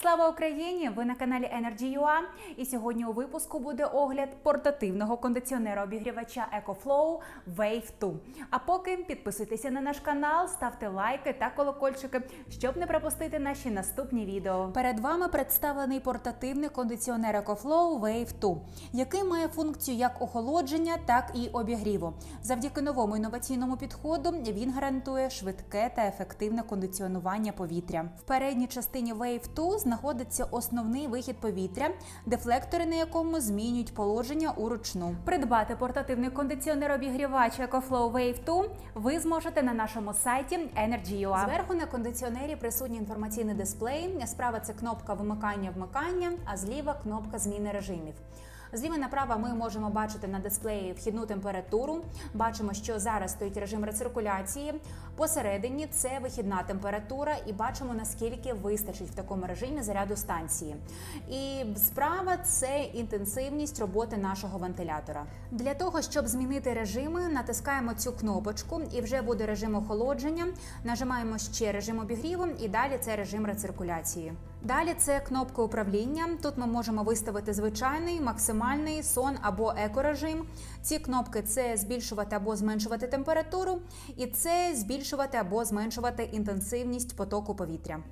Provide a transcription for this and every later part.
Слава Україні! Ви на каналі Energy.ua і сьогодні у випуску буде огляд портативного кондиціонера обігрівача EcoFlow Wave 2. А поки підписуйтеся на наш канал, ставте лайки та колокольчики, щоб не пропустити наші наступні відео. Перед вами представлений портативний кондиціонер EcoFlow Wave 2, який має функцію як охолодження, так і обігріву. Завдяки новому інноваційному підходу він гарантує швидке та ефективне кондиціонування повітря. В передній частині Wave 2 знаходиться основний вихід повітря, дефлектори на якому змінюють положення уручну. Придбати портативний кондиціонер обігрівач EcoFlow Wave 2 ви зможете на нашому сайті Energy.ua. Зверху на кондиціонері присутній інформаційний дисплей. Справа це кнопка вимикання-вмикання, а зліва кнопка зміни режимів. Зліва направо ми можемо бачити на дисплеї вхідну температуру. Бачимо, що зараз стоїть режим рециркуляції. Посередині це вихідна температура, і бачимо наскільки вистачить в такому режимі заряду станції. І справа це інтенсивність роботи нашого вентилятора. Для того щоб змінити режими, натискаємо цю кнопочку, і вже буде режим охолодження. Нажимаємо ще режим обігріву, і далі це режим рециркуляції. Далі це кнопка управління. Тут ми можемо виставити звичайний, максимальний сон або екорежим. Ці кнопки це збільшувати або зменшувати температуру, і це збільшувати або зменшувати інтенсивність потоку повітря.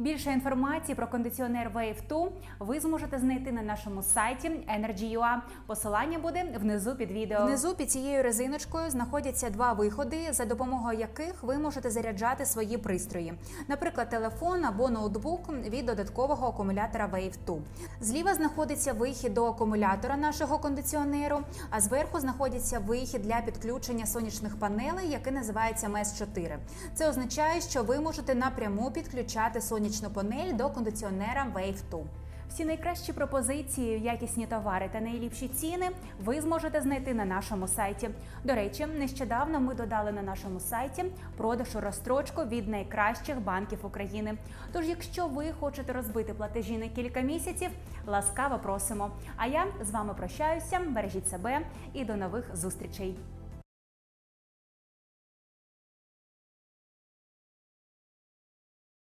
Більше інформації про кондиціонер Wave 2 ви зможете знайти на нашому сайті Energy.ua. Посилання буде внизу під відео. Внизу під цією резиночкою знаходяться два виходи, за допомогою яких ви можете заряджати свої пристрої, наприклад, телефон або ноутбук від додаткового акумулятора Wave 2. Зліва знаходиться вихід до акумулятора нашого кондиціонеру, а зверху знаходиться вихід для підключення сонячних панелей, який називається mes 4 Це означає, що ви можете напряму підключати сонячну панель до кондиціонера Wave 2. Всі найкращі пропозиції, якісні товари та найліпші ціни ви зможете знайти на нашому сайті. До речі, нещодавно ми додали на нашому сайті продажу розстрочку від найкращих банків України. Тож, якщо ви хочете розбити платежі на кілька місяців, ласкаво просимо. А я з вами прощаюся. Бережіть себе і до нових зустрічей.